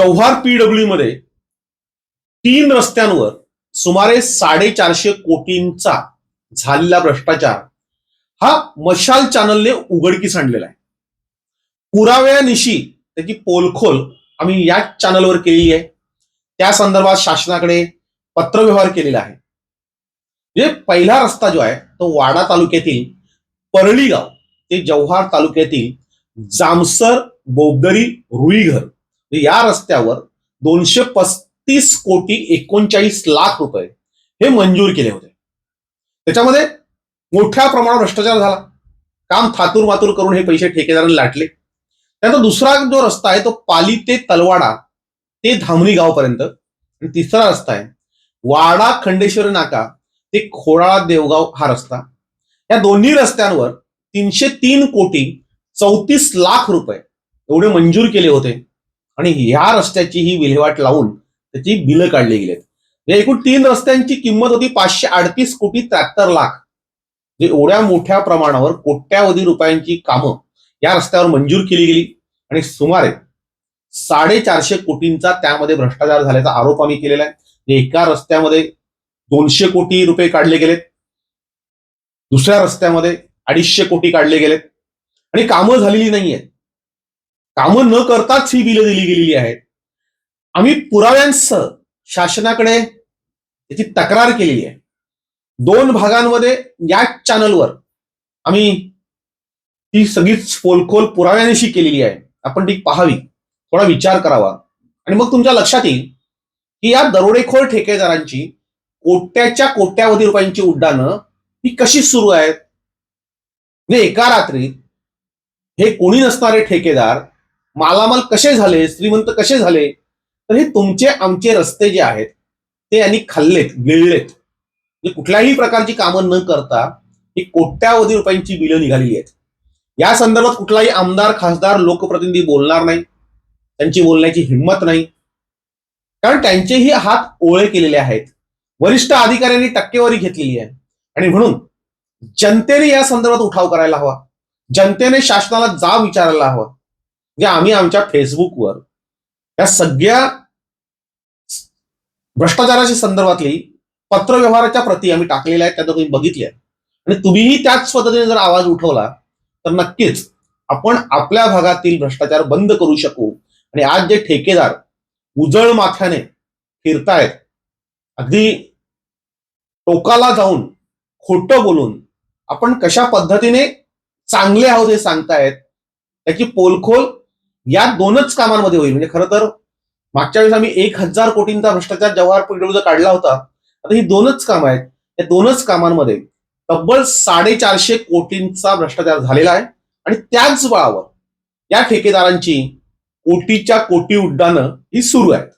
Jawhar PW मध्ये तीन रस्त्यांवर सुमारे साडेचारशे कोटींचा झालेला भ्रष्टाचार हा मशाल चॅनलने उघडकीस आणलेला आहे. पुराव्यानिशी त्याची पोलखोल आम्ही या चॅनलवर केली आहे. त्या संदर्भात शासनाकडे पत्रव्यवहार केलेला आहे. जे पहिला रस्ता जो आहे तो वाडा तालुक्यातील परळी गाव ते जव्हार तालुक्यातील जामसर बोगदरी रुईघर या रस्त्यावर दोनशे पस्तीस कोटी एकोणचाळीस लाख रुपये हे मंजूर केले होते. त्याच्यामध्ये मोठ्या प्रमाणात भ्रष्टाचार झाला. काम थातूर मातूर करून हे पैसे ठेकेदारांनी लाटले. त्यानंतर दुसरा जो रस्ता आहे तो पाली ते तलवाडा ते धामणी गावपर्यंत. आणि तिसरा रस्ता आहे वाडा खंडेश्वर नाका ते खोडाळा देवगाव हा रस्ता. या दोन्ही रस्त्यांवर तीनशे तीन कोटी चौतीस लाख रुपये एवढे मंजूर केले होते. आणि ह्या रस्त्याची ही विल्हेवाट लावून त्याची बिलं काढली गेलीत. आहेत म्हणजे एकूण तीन रस्त्यांची किंमत होती पाचशे अडतीस कोटी त्र्याहत्तर लाख. जे एवढ्या मोठ्या प्रमाणावर कोट्यावधी रुपयांची कामं या रस्त्यावर मंजूर केली गेली. आणि सुमारे साडेचारशे कोटींचा त्यामध्ये भ्रष्टाचार झाल्याचा आरोप आम्ही केलेला आहे. एका रस्त्यामध्ये दोनशे कोटी रुपये काढले गेलेत. दुसऱ्या रस्त्यामध्ये अडीचशे कोटी काढले गेलेत. आणि कामं झालेली नाहीयेत. कामं न करताच ही बिलं दिली गेलेली आहेत. आम्ही पुराव्यांसह शासनाकडे याची तक्रार केलेली आहे. दोन भागांमध्ये या चॅनलवर आम्ही ती सगळीच फोलखोल पुराव्यानिशी केलेली आहे. आपण ती पाहावी थोडा विचार करावा. आणि मग तुमच्या लक्षात येईल की या दरोडेखोर ठेकेदारांची कोट्याच्या कोट्यावधी रुपयांची उड्डाणं ही कशी सुरू आहेत? म्हणजे एका रात्रीत हे कोणी नसणारे ठेकेदार मालामाल कसे झाले? श्रीमंत कसे झाले? तर हे तुमचे आमचे रस्ते जे आहेत ते यांनी खाल्लेत गिळलेत. म्हणजे कुठल्याही प्रकारची कामं न करता ही कोट्यावधी रुपयांची बिलं निघालेली आहेत. या संदर्भात कुठलाही आमदार खासदार लोकप्रतिनिधी बोलणार नाही. त्यांची बोलण्याची हिंमत नाही. कारण त्यांचेही हात ओळे केलेले आहेत. वरिष्ठ अधिकाऱ्यांनी टक्केवारी घेतलेली आहे. आणि म्हणून जनतेने या संदर्भात उठाव करायला हवा. जनतेने शासनाला जाब विचारायला हवा. म्हणजे आम्ही आमच्या फेसबुकवर या सगळ्या भ्रष्टाचाराच्या संदर्भातली पत्रव्यवहाराच्या प्रती आम्ही टाकलेल्या आहेत त्या तुम्ही बघितल्या आणि तुम्हीही त्याच पद्धतीने जर आवाज उठवला तर नक्कीच आपण आपल्या भागातील भ्रष्टाचार बंद करू शकू. आणि आज जे ठेकेदार उजळ माथ्याने फिरतायत अगदी टोकाला जाऊन खोटं बोलून आपण कशा पद्धतीने चांगले आहोत हे सांगतायत त्याची पोलखोल या दोनच कामांमध्ये होईल. म्हणजे खरं तर मागच्या वेळेस आम्ही एक हजार कोटींचा भ्रष्टाचार जवाहर पीडब्ल्यूचा काढला होता. आता ही दोनच कामं आहेत. या दोनच कामांमध्ये तब्बल साडेचारशे कोटींचा भ्रष्टाचार झालेला आहे. आणि त्याच बळावर या ठेकेदारांची कोटीच्या कोटी उड्डाणं ही सुरू आहेत.